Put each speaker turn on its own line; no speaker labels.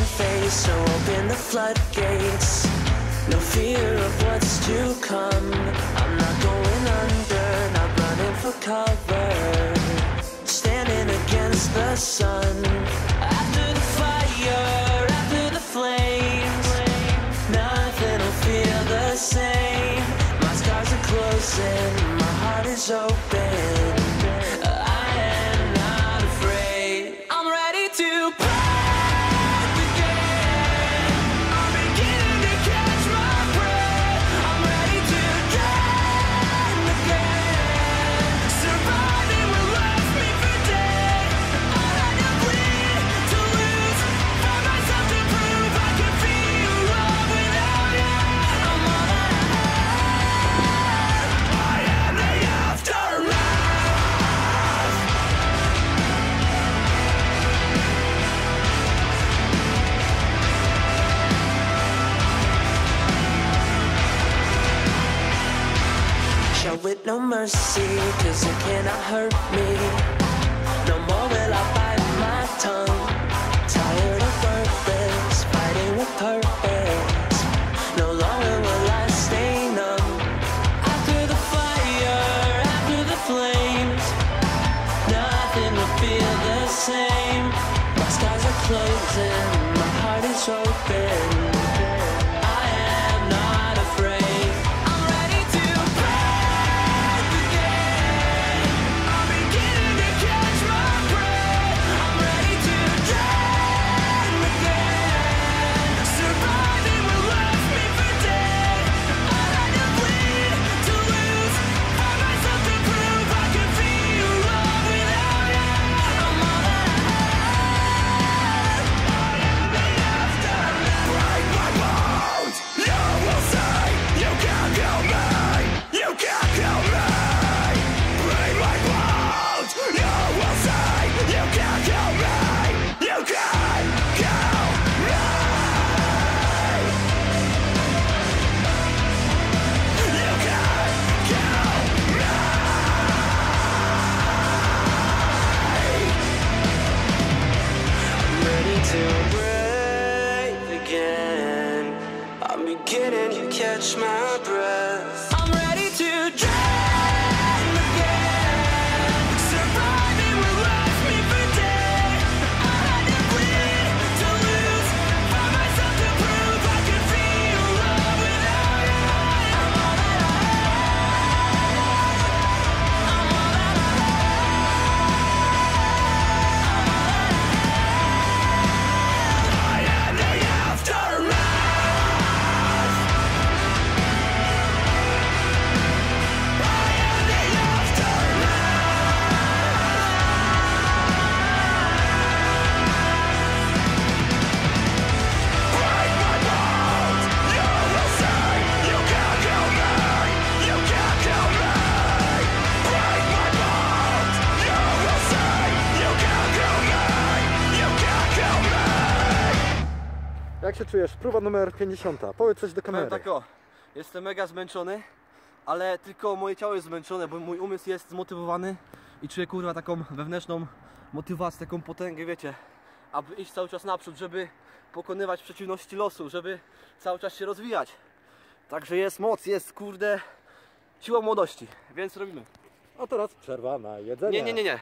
one face, so open the floodgates. No fear of what's to come. I'm not going under, not running for cover. Standing against the sun. It no mercy, cause it cannot hurt me. No more will I bite my tongue. Tired of worthless, fighting with purpose. No longer will I stay numb. After the fire, after the flames, nothing will feel the same. My skies are closing, beginning you catch my breath.
Się czujesz? Próba numer 50. Powiedz coś do kamery.
tak o, jestem mega zmęczony, ale tylko moje ciało jest zmęczone, bo mój umysł jest zmotywowany i czuję kurwa taką wewnętrzną motywację, taką potęgę, wiecie, aby iść cały czas naprzód, żeby pokonywać przeciwności losu, żeby cały czas się rozwijać. Także jest moc, jest kurde siła młodości, więc robimy.
A teraz przerwa na jedzenie.
Nie, nie, nie, nie.